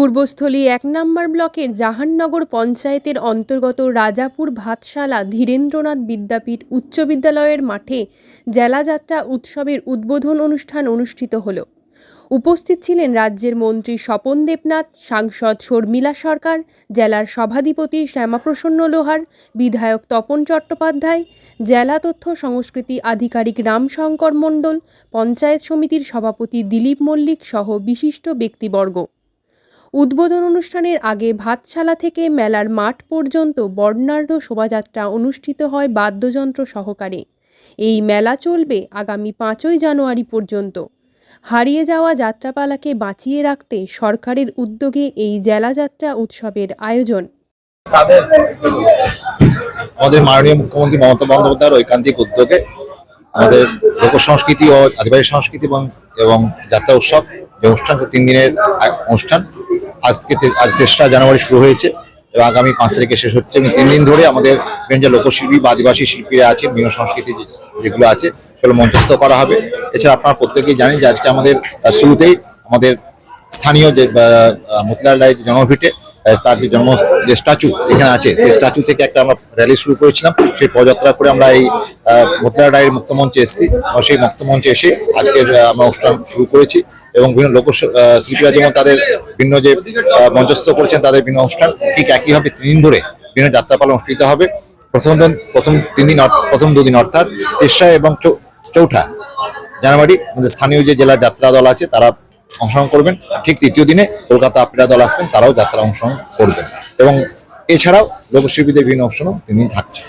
পূর্বস্থলী এক নম্বর ব্লকের জাহাননগর পঞ্চায়েতের অন্তর্গত রাজাপুর ভাতশালা ধীরেন্দ্রনাথ বিদ্যাপীঠ উচ্চ বিদ্যালয়ের মাঠে জেলাযাত্রা উৎসবের উদ্বোধন অনুষ্ঠান অনুষ্ঠিত হলো। উপস্থিত ছিলেন রাজ্যের মন্ত্রী স্বপন দেবনাথ, সাংসদ শর্মিলা সরকার, জেলার সভাধিপতি শ্যামাপ্রসন্ন লোহার, বিধায়ক তপন চট্টোপাধ্যায়, জেলা তথ্য সংস্কৃতি আধিকারিক রামশঙ্কর মণ্ডল, পঞ্চায়েত সমিতির সভাপতি দিলীপ মল্লিক সহ বিশিষ্ট ব্যক্তিবর্গ। উদ্বোধন অনুষ্ঠানের আগে ভাতশালা থেকে মেলার মাঠ পর্যন্ত বর্ণাঢ্য শোভাযাত্রা অনুষ্ঠিত হয় বাদ্যযন্ত্র সহকারে। এই মেলা চলবে আগামী পাঁচই জানুয়ারি পর্যন্ত। হারিয়ে যাওয়া যাত্রাপালাকে বাঁচিয়ে রাখতে সরকারের উদ্যোগে এই জেলাযাত্রা উৎসবের আয়োজন। আমাদের মাননীয় মুখ্যমন্ত্রী মমতা বন্দ্যোপাধ্যায়ের ঐকান্তিক উদ্যোগে আমাদের লোক সংস্কৃতি ও আদিবাসী সংস্কৃতি এবং যাত্রা উৎসব অনুষ্ঠান তিন দিনের অনুষ্ঠান। আজকে আজ তেসরা জানুয়ারি শুরু হয়েছে এবং আগামী পাঁচ তারিখে শেষ হচ্ছে এবং তিন দিন ধরে আমাদের যে লোকশিল্পী বা আদিবাসী শিল্পীরা আছে, বিভিন্ন সংস্কৃতি যেগুলো আছে, সেগুলো মঞ্চস্থ করা হবে। এছাড়া আপনারা প্রত্যেকেই জানেন যে আজকে আমাদের শুরুতেই আমাদের স্থানীয় যে মতিলাল রায় যে জন্মভিটে তার যে জন্ম, যে স্ট্যাচু এখানে আছে, সেই স্ট্যাচু থেকে একটা আমরা র্যালি শুরু করেছিলাম। সেই পদযাত্রা করে আমরা এই মতিলাল রায়ের মুক্তমঞ্চে এসেছি। এবং সেই মুক্তমঞ্চে এসে আজকের আমরা অনুষ্ঠান শুরু করেছি। এবং বিভিন্ন লোক শিল্পীরা যেমন তাদের ভিন্ন যে মঞ্চস্থ করেছেন, তাদের বিভিন্ন অনুষ্ঠান, ঠিক একইভাবে তিন দিন ধরে বিভিন্ন যাত্রাপালা অনুষ্ঠিত হবে। প্রথম দিন, প্রথম তিন দিন প্রথম দুদিন অর্থাৎ তেসরা এবং চৌঠা জানুয়ারি আমাদের স্থানীয় যে জেলার যাত্রা দল আছে, তারা অংশগ্রহণ করবেন। ঠিক তৃতীয় দিনে কলকাতা আপিরা দল আসবেন, তারাও যাত্রা অংশগ্রহণ করবেন। এবং এছাড়াও লোকশিল্পীদের বিভিন্ন অংশগ্রহণ তিন দিন থাকছে।